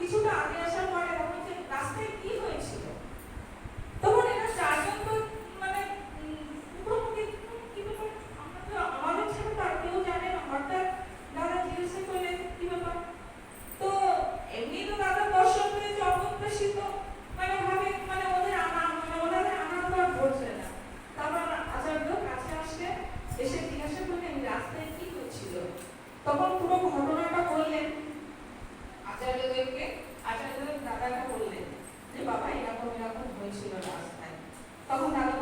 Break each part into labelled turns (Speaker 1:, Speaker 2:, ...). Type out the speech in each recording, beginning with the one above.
Speaker 1: 你从哪边？মাস্টার ওদেরকে আচার্য দাদাটা বললেন যে বাবা এরকম এরকম হয়েছিল রাস্তায়। তখন দাদা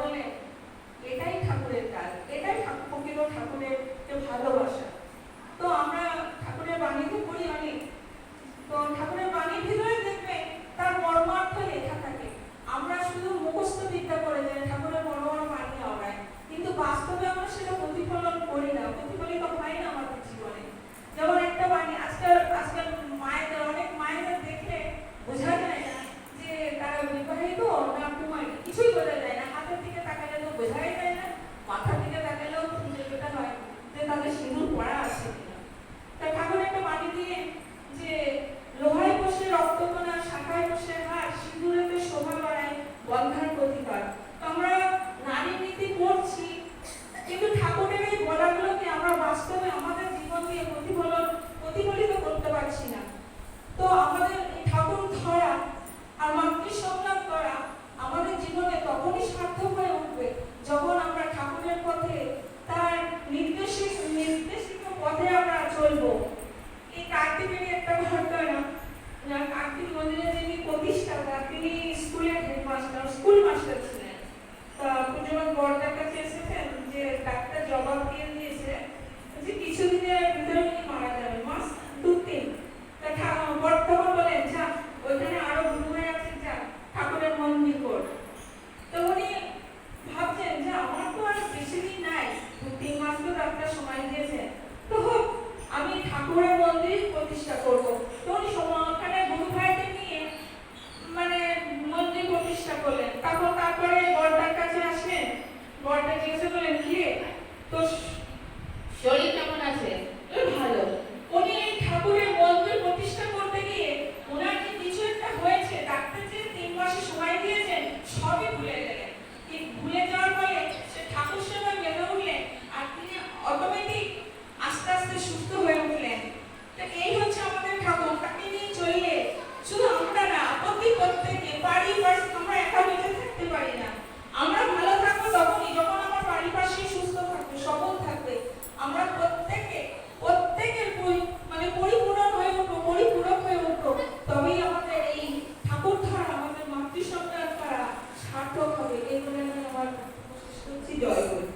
Speaker 1: তখনই সার্থক হয়ে উঠবে। যখন আমরা ঠাকুরের পথে, তার নির্দেশিত নির্দেশিত পথে আমরা চলবো। এই কার্তিকের সবই ভুলে গেছে। আমার জয় করি